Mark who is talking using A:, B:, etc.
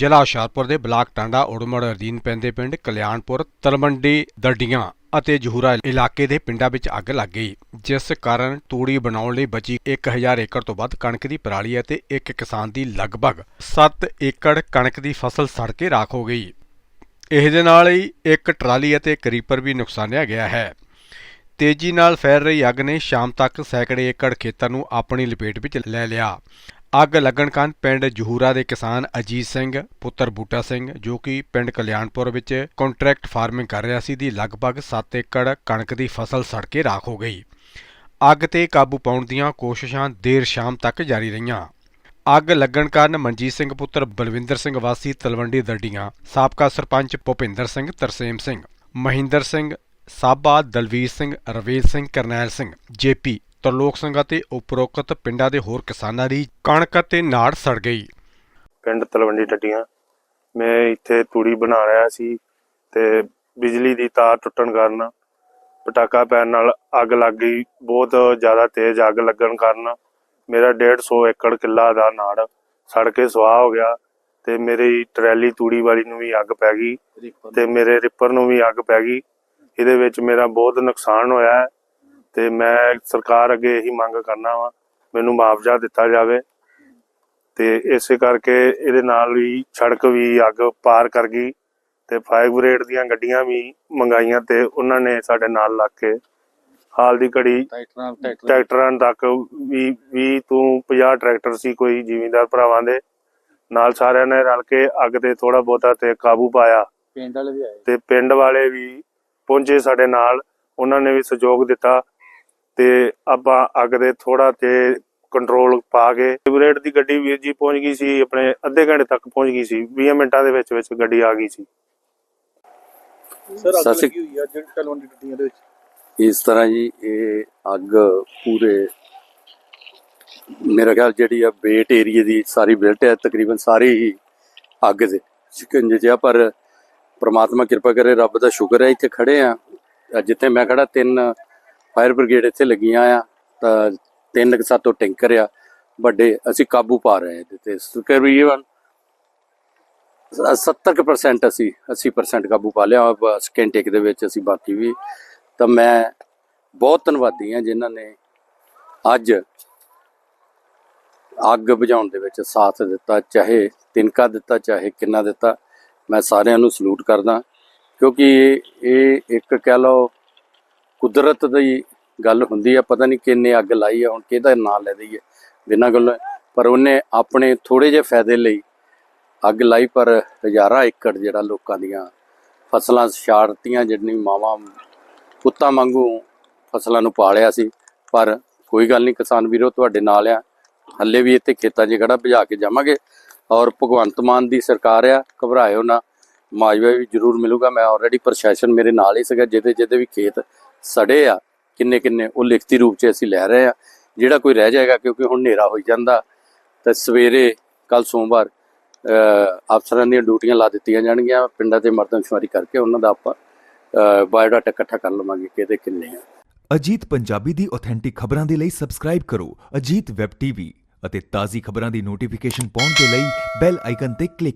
A: ਜ਼ਿਲ੍ਹਾ ਹੁਸ਼ਿਆਰਪੁਰ ਦੇ ਬਲਾਕ ਟਾਂਡਾ ਉੜਮੜ ਅਧੀਨ ਪੈਂਦੇ ਪਿੰਡ ਕਲਿਆਣਪੁਰ ਤਲਮੰਡੀ ਦਰਡੀਆਂ ਅਤੇ ਜਹੂਰਾ ਇਲਾਕੇ ਦੇ ਪਿੰਡਾਂ ਵਿੱਚ ਅੱਗ ਲੱਗ ਗਈ, ਜਿਸ ਕਾਰਨ ਤੂੜੀ ਬਣਾਉਣ ਲਈ ਬਚੀ 1000 ਏਕੜ ਤੋਂ ਵੱਧ ਕਣਕ ਦੀ ਪਰਾਲੀ ਅਤੇ ਇੱਕ ਕਿਸਾਨ ਦੀ ਲਗਭਗ 7 ਏਕੜ ਕਣਕ ਦੀ ਫਸਲ ਸੜ ਕੇ ਰਾਖ ਹੋ ਗਈ। ਇਸ ਦੇ ਨਾਲ ਹੀ ਇੱਕ ਟਰਾਲੀ ਅਤੇ ਇੱਕ ਰੀਪਰ ਵੀ ਨੁਕਸਾਨਿਆ ਗਿਆ ਹੈ। ਤੇਜ਼ੀ ਨਾਲ ਫੈਲ ਰਹੀ ਅੱਗ ਨੇ ਸ਼ਾਮ ਤੱਕ ਸੈਂਕੜੇ ਏਕੜ ਖੇਤਰ ਨੂੰ ਆਪਣੀ ਲਪੇਟ ਵਿੱਚ ਲੈ ਲਿਆ। ਅੱਗ ਲੱਗਣ ਕਾਰਨ ਪਿੰਡ ਜਹੂਰਾ ਦੇ ਕਿਸਾਨ ਅਜੀਤ ਸਿੰਘ, ਪੁੱਤਰ ਬੂਟਾ ਸਿੰਘ, ਜੋ ਕਿ ਪਿੰਡ ਕਲਿਆਣਪੁਰ ਵਿੱਚ ਕੰਟਰੈਕਟ ਫਾਰਮਿੰਗ ਕਰ ਰਿਹਾ ਸੀ ਦੀ ਲਗਭਗ 7 ਏਕੜ ਕਣਕ ਦੀ ਫਸਲ ਸੜ ਕੇ ਰਾਖ ਹੋ ਗਈ। ਅੱਗ ਤੇ ਕਾਬੂ ਪਾਉਣ ਦੀਆਂ ਕੋਸ਼ਿਸ਼ਾਂ ਦੇਰ ਸ਼ਾਮ ਤੱਕ ਜਾਰੀ ਰਹੀਆਂ। ਅੱਗ ਲੱਗਣ ਕਾਰਨ ਮਨਜੀਤ ਸਿੰਘ, ਪੁੱਤਰ ਬਲਵਿੰਦਰ ਸਿੰਘ ਵਾਸੀ ਤਲਵੰਡੀ ਦਰਡੀਆਂ, ਸਾਬਕਾ ਸਰਪੰਚ ਭੁਪਿੰਦਰ ਸਿੰਘ, ਤਰਸੇਮ ਸਿੰਘ, ਮਹਿੰਦਰ ਸਿੰਘ, ਸਾਬਾ ਦਲਵੀਰ ਸਿੰਘ, ਰਵੇਲ ਸਿੰਘ, ਕਰਨੈਲ ਸਿੰਘ, ਜੇਪੀ ਤਰਲੋਕ ਸਿੰਘ ਅਤੇ ਉਪਰੋਕਤ ਪਿੰਡਾਂ ਦੇ ਹੋਰ ਕਿਸਾਨਾਂ ਦੀ ਕਣਕ ਅਤੇ ਨਾੜ ਸੜ ਗਈ।
B: ਪਿੰਡ ਤਲਵੰਡੀ ਟੱਟੀਆਂ ਮੈਂ ਇੱਥੇ ਤੂੜੀ ਬਣਾ ਰਿਹਾ ਸੀ ਤੇ ਬਿਜਲੀ ਦੀ ਤਾਰ ਟੁੱਟਣ ਕਾਰਨ ਪਟਾਕਾ ਪੈਣ ਨਾਲ ਅੱਗ ਲੱਗ ਗਈ। ਬਹੁਤ ਜ਼ਿਆਦਾ ਤੇਜ਼ ਅੱਗ ਲੱਗਣ ਕਾਰਨ ਮੇਰਾ 150 ਏਕੜ ਕਿੱਲਾ ਦਾ ਨਾੜ ਸੜ ਕੇ ਸੁਆਹ ਹੋ ਗਿਆ ਤੇ ਮੇਰੀ ਟਰੈਲੀ ਤੂੜੀ ਵਾਲੀ ਨੂੰ ਵੀ ਅੱਗ ਪੈ ਗਈ ਤੇ ਮੇਰੇ ਰਿਪਰ ਨੂੰ ਵੀ ਅੱਗ ਪੈ ਗਈ। ਇਹਦੇ ਵਿੱਚ ਮੇਰਾ ਬਹੁਤ ਨੁਕਸਾਨ ਹੋਇਆ ਹੈ। ਤੇ ਮੈਂ ਸਰਕਾਰ ਅੱਗੇ ਇਹੀ ਮੰਗ ਕਰਨਾ ਵਾ ਮੈਨੂੰ ਮੁਆਵਜ਼ਾ ਦਿੱਤਾ ਜਾਵੇ ਤੇ ਇਸੇ ਕਰਕੇ ਇਹਦੇ ਨਾਲ ਵੀ ਸੜਕ ਵੀ ਅੱਗ ਪਾਰ ਕਰ ਗਈ ਤੇ ਫਾਇਰ ਬ੍ਰਿਗੇਡ ਦੀਆਂ ਗੱਡੀਆਂ ਵੀ ਮੰਗਾਈਆਂ ਤੇ ਉਹਨਾਂ ਨੇ ਸਾਡੇ ਨਾਲ ਲੱਗ ਕੇ ਹਾਲ ਦੀ ਘੜੀ
C: ਟਰੈਕਟਰਾਂ
B: ਤੱਕ ਵੀ 20 ਤੋਂ 50 ਟਰੈਕਟਰ ਸੀ ਕੋਈ ਜ਼ਿਮੀਂਦਾਰ ਭਰਾਵਾਂ ਦੇ ਨਾਲ ਸਾਰਿਆਂ ਨੇ ਰਲ ਕੇ ਅੱਗ ਤੇ ਥੋੜਾ ਬਹੁਤਾ ਤੇ ਕਾਬੂ ਪਾਇਆ।
C: ਪਿੰਡ ਵਾਲੇ ਵੀ ਆਏ।
B: ਤੇ ਪਿੰਡ ਵਾਲੇ ਵੀ ਪਹੁੰਚੇ ਸਾਡੇ ਨਾਲ ਉਹਨਾਂ ਨੇ ਵੀ ਸਹਿਯੋਗ ਦਿੱਤਾ। ਤੇ ਆਪਾਂ ਅੱਗ ਦੇ ਥੋੜਾ ਤੇ ਕੰਟਰੋਲ ਪਾ ਕੇ ਬ੍ਰਿਗੇਡ ਦੀ ਗੱਡੀ ਵੀਰ ਜੀ ਪਹੁੰਚ ਗਈ ਸੀ ਆਪਣੇ ਅੱਧੇ ਘੰਟੇ ਤੱਕ ਪਹੁੰਚ ਗਈ ਸੀ 20 ਮਿੰਟਾਂ ਦੇ ਵਿੱਚ ਵਿੱਚ ਗੱਡੀ ਆ ਗਈ ਸੀ।
C: ਸਰ ਅੱਗ ਲੱਗੀ ਹੋਈ ਆ ਜਿਹੜੀ ਤਲਵੰਡੀ ਟੱਟੀਆਂ ਦੇ ਵਿੱਚ।
D: ਇਸ ਤਰ੍ਹਾਂ ਜੀ ਇਹ ਅੱਗ ਪੂਰੇ ਮੇਰਾ ਖਿਆਲ ਜਿਹੜੀ ਆ ਬੇਟ ਏਰੀਏ ਦੀ ਸਾਰੀ ਬਿਲਟ ਹੈ ਤਕਰੀਬਨ ਸਾਰੀ ਹੀ ਅੱਗ ਦੇ। ਸ਼ਿਕੰਜੇ ਜਿਹਾ ਪਰ ਪ੍ਰਮਾਤਮਾ ਕਿਰਪਾ ਕਰੇ ਰੱਬ ਦਾ ਸ਼ੁਕਰ ਹੈ ਇੱਥੇ ਖੜੇ ਆ। ਜਿੱਥੇ ਮੈਂ ਖੜਾ ਤਿੰਨ ਫਾਇਰ ਬ੍ਰਿਗੇਡ ਇੱਥੇ ਲੱਗੀਆਂ ਆ, ਤਾਂ ਤਿੰਨ ਕੁ ਸਾਤੋਂ ਟੈਂਕਰ ਆ, ਵੱਡੇ, ਅਸੀਂ ਕਾਬੂ ਪਾ ਰਹੇ ਹਾਂ ਇਹਦੇ ਤੇ। ਤਕਰੀਬਨ 70% ਅਸੀਂ 80% ਕਾਬੂ ਪਾ ਲਿਆ ਬਸ ਘੰਟੇ ਦੇ ਵਿੱਚ ਅਸੀਂ ਬਾਕੀ ਵੀ। ਤਾਂ ਮੈਂ ਬਹੁਤ ਧੰਨਵਾਦੀ ਹਾਂ ਜਿਨ੍ਹਾਂ ਨੇ ਅੱਜ ਅੱਗ ਬੁਝਾਉਣ ਦੇ ਵਿੱਚ ਸਾਥ ਦਿੱਤਾ, ਚਾਹੇ ਤਿਨਕਾ ਦਿੱਤਾ, ਚਾਹੇ ਕਿੰਨਾ ਦਿੱਤਾ। ਮੈਂ ਸਾਰਿਆਂ ਨੂੰ ਸਲੂਟ ਕਰਦਾ, ਕਿਉਂਕਿ ਇਹ ਇੱਕ ਕਹਿ ਲਓ ਕੁਦਰਤ ਦੀ ਗੱਲ ਹੁੰਦੀ ਆ, ਪਤਾ ਨਹੀਂ ਕਿੰਨੇ ਅੱਗ ਲਾਈ ਆ, ਹੁਣ ਕਿਹਦਾ ਨਾਂ ਲੈ ਦਈਏ ਬਿਨਾਂ ਗੱਲ। ਪਰ ਉਹਨੇ ਆਪਣੇ ਥੋੜੇ ਜਿਹੇ ਫਾਇਦੇ ਲਈ ਅੱਗ ਲਾਈ, ਪਰ ਹਜ਼ਾਰਾਂ ਏਕੜ ਜਿਹੜਾ ਲੋਕਾਂ ਦੀਆਂ ਫਸਲਾਂ ਛਾੜਤੀਆਂ ਜਿਹੜੀਆਂ ਮਾਵਾਂ ਪੁੱਤਾਂ ਵਾਂਗੂ ਫਸਲਾਂ ਨੂੰ ਪਾਲਿਆ ਸੀ। ਪਰ ਕੋਈ ਗੱਲ ਨਹੀਂ ਕਿਸਾਨ ਵੀਰੋ, ਤੁਹਾਡੇ ਨਾਲ ਆ। ਹੱਲੇ ਵੀ ਇੱਥੇ ਖੇਤਾਂ 'ਚ ਗੜਾ ਭਜਾ ਕੇ ਜਾਵਾਂਗੇ। ਔਰ ਭਗਵੰਤ ਮਾਨ ਦੀ ਸਰਕਾਰ ਆ, ਘਬਰਾਇਓ ਨਾ। ਮਾਜਵਾ ਵੀ ਜ਼ਰੂਰ ਮਿਲੂਗਾ। ਮੈਂ ਆਲਰੇਡੀ ਪ੍ਰਸ਼ਾਸਨ ਮੇਰੇ ਨਾਲ ਹੀ ਸੀਗਾ, ਜਿਹਦੇ ਜਿਹਦੇ ਵੀ ਖੇਤ ਸੜੇ ਆ, ਕਿੰਨੇ ਕਿੰਨੇ, ਉਹ ਲਿਖਤੀ ਰੂਪ 'ਚ ਅਸੀਂ ਲੈ ਰਹੇ ਆ। ਜਿਹੜਾ ਕੋਈ ਰਹਿ ਜਾਏਗਾ, ਕਿਉਂਕਿ ਹੁਣ ਹਨੇਰਾ ਹੋਈ ਜਾਂਦਾ, ਤੇ ਸਵੇਰੇ ਕੱਲ ਸੋਮਵਾਰ ਅਫਸਰਾਂ ਦੀਆਂ ਡਿਊਟੀਆਂ ਲਾ ਦਿੱਤੀਆਂ ਜਾਣਗੀਆਂ, ਪਿੰਡਾਂ ਤੇ ਮਰਦਮਸ਼ੁਮਾਰੀ ਕਰਕੇ ਉਹਨਾਂ ਦਾ ਆਪਾਂ ਬਾਇਓਡਾਟਾ ਇਕੱਠਾ ਕਰ ਲਵਾਂਗੇ, ਕਿਹਦੇ ਕਿੰਨੇ ਆ।
E: ਅਜੀਤ ਪੰਜਾਬੀ ਦੀ ਆਥੈਂਟਿਕ ਖਬਰਾਂ ਦੇ ਲਈ ਸਬਸਕ੍ਰਾਈਬ ਕਰੋ, ਅਜੀਤ ਵੈਬ ਟੀਵੀ ਅਤੇ ਤਾਜ਼ੀ ਖਬਰਾਂ ਦੀ ਨੋਟੀਫਿਕੇਸ਼ਨ ਪਾਉਣ ਦੇ ਲਈ ਬੈਲ ਆਈਕਨ ਤੇ ਕਲਿੱਕ